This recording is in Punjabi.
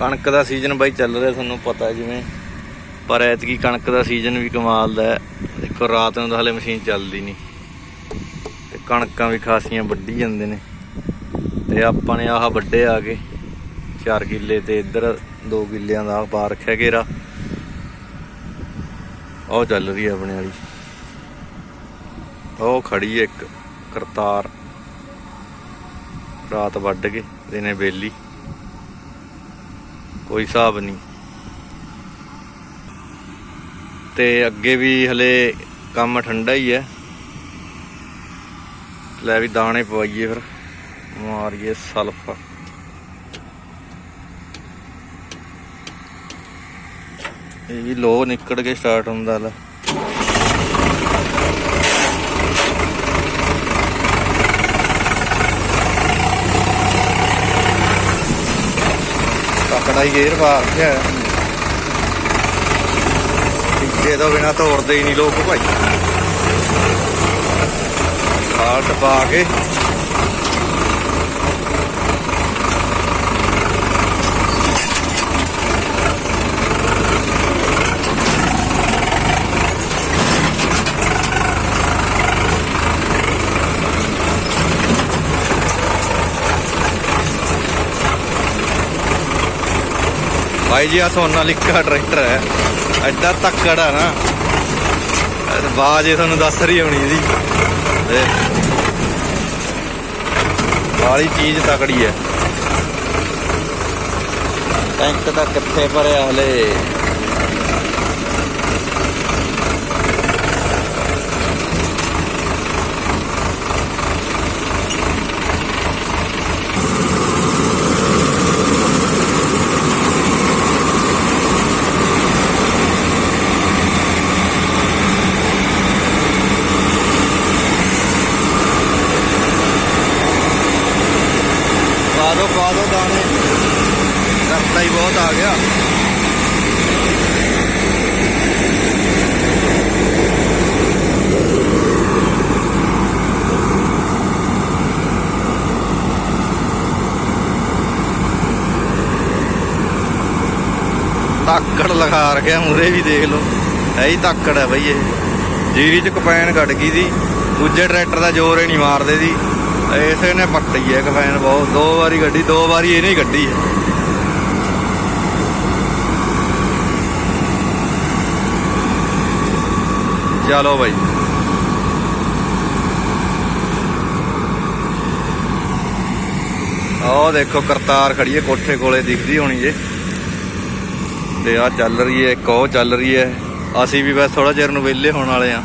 ਕਣਕ ਦਾ ਸੀਜ਼ਨ ਬਾਈ ਚੱਲ ਰਿਹਾ ਤੁਹਾਨੂੰ ਪਤਾ ਜਿਵੇਂ, ਪਰ ਐਤਕੀ ਕਣਕ ਦਾ ਸੀਜ਼ਨ ਵੀ ਕਮਾਲ ਦਾ ਦੇਖੋ, ਰਾਤ ਨੂੰ ਤਾਂ ਹਲੇ ਮਸ਼ੀਨ ਚੱਲਦੀ ਨਹੀਂ ਤੇ ਕਣਕਾਂ ਵੀ ਖਾਸੀਆਂ ਵੱਢੀ ਜਾਂਦੇ ਨੇ। ਤੇ ਆਪਾਂ ਨੇ ਆਹ ਵੱਡੇ ਆ ਕੇ 4 ਕਿੱਲੇ ਤੇ ਇੱਧਰ 2 ਕਿੱਲਿਆਂ ਦਾ ਪਾ ਰੱਖਿਆ ਘੇਰਾ। ਉਹ ਚੱਲ ਰਹੀ ਹੈ ਆਪਣੇ ਵਾਲੀ। ਉਹ ਖੜੀ ਹੈ ਇੱਕ ਕਰਤਾਰ। ਰਾਤ ਵੱਢ ਕੇ ਦਿਨੇ ਬੇਲੀ ਕੋਈ ਹਿਸਾਬ ਨਹੀਂ। ਤੇ ਅੱਗੇ ਵੀ ਹਲੇ ਕੰਮ ਠੰਡਾ ਹੀ ਹੈ। ਲੈ ਵੀ ਦਾਣੇ ਪਵਾਈਏ ਫਿਰ। ਮਾਰੀਏ ਸਲਫਾ। ਇਹ ਵੀ ਲੋ ਨਿਕੜ ਕੇ ਸਟਾਰਟ ਹੁੰਦਾ ਲੈ। ਤਕੜਾ ਹੀ ਗੇਰ ਪਾ ਹੈ। ਟਿੱਕੇ ਤੋਂ ਬਿਨਾ ਤੋੜਦੇ ਹੀ ਨਹੀਂ ਲੋਕ ਭਾਈ ਹਾਲਟ ਪਾ ਕੇ ਭਾਈ ਜੀ ਆ ਸੋਨਾਲਿਕਾ ਟਰੈਕਟਰ ਹੈ। ਐਡਾ ਤੱਕੜ ਆ ਨਾ। ਬਾਜ ਇਹ ਤੁਹਾਨੂੰ ਦੱਸ ਰਹੀ ਹੋਣੀ ਇਹਦੀ। ਤੇ ਵਾਲੀ ਚੀਜ਼ ਤਕੜੀ ਹੈ। ਟੈਂਕ ਤਾਂ ਕਿੱਥੇ ਭਰਿਆ ਹਲੇ ਪਾ ਦੋ ਪਾ ਦੋ ਦਾਣੇ ਰਸਤਾ ਹੀ ਬਹੁਤ ਆ ਗਿਆ। ਤਾਕੜ ਲਗਾ ਰਖਿਆ ਮੂਰੇ ਵੀ ਦੇਖ ਲਓ। ਹੈ ਹੀ ਤਾਕੜ ਹੈ ਬਈ ਇਹ। ਜੀਰੀ ਚ ਕਪੈਨ ਕੱਢ ਗਈ ਦੀ ਦੂਜੇ ਟਰੈਕਟਰ ਦਾ ਜ਼ੋਰ ਹੀ ਨਹੀਂ ਮਾਰਦੇ ਦੀ ਇਸੇ ਨੇ ਪੱਟੀ ਹੈ ਕਪੈਨ ਬਹੁਤ। ਦੋ ਵਾਰੀ ਗੱਡੀ, ਦੋ ਵਾਰੀ ਇਹਨੇ ਹੀ ਗੱਡੀ ਹੈ ਚਲੋ ਬਾਈ। ਆਹ ਦੇਖੋ ਕਰਤਾਰ ਖੜੀ ਹੈ, ਕੋਠੇ ਕੋਲੇ ਦਿਖਦੀ ਹੋਣੀ ਜੇ। ਤੇ ਆ ਚੱਲ ਰਹੀ ਹੈ, ਇੱਕ ਉਹ ਚੱਲ ਰਹੀ ਹੈ। ਅਸੀਂ ਵੀ ਬਸ ਥੋੜਾ ਚਿਰ ਨੂੰ ਵਿਹਲੇ ਹੋਣ ਵਾਲੇ ਆ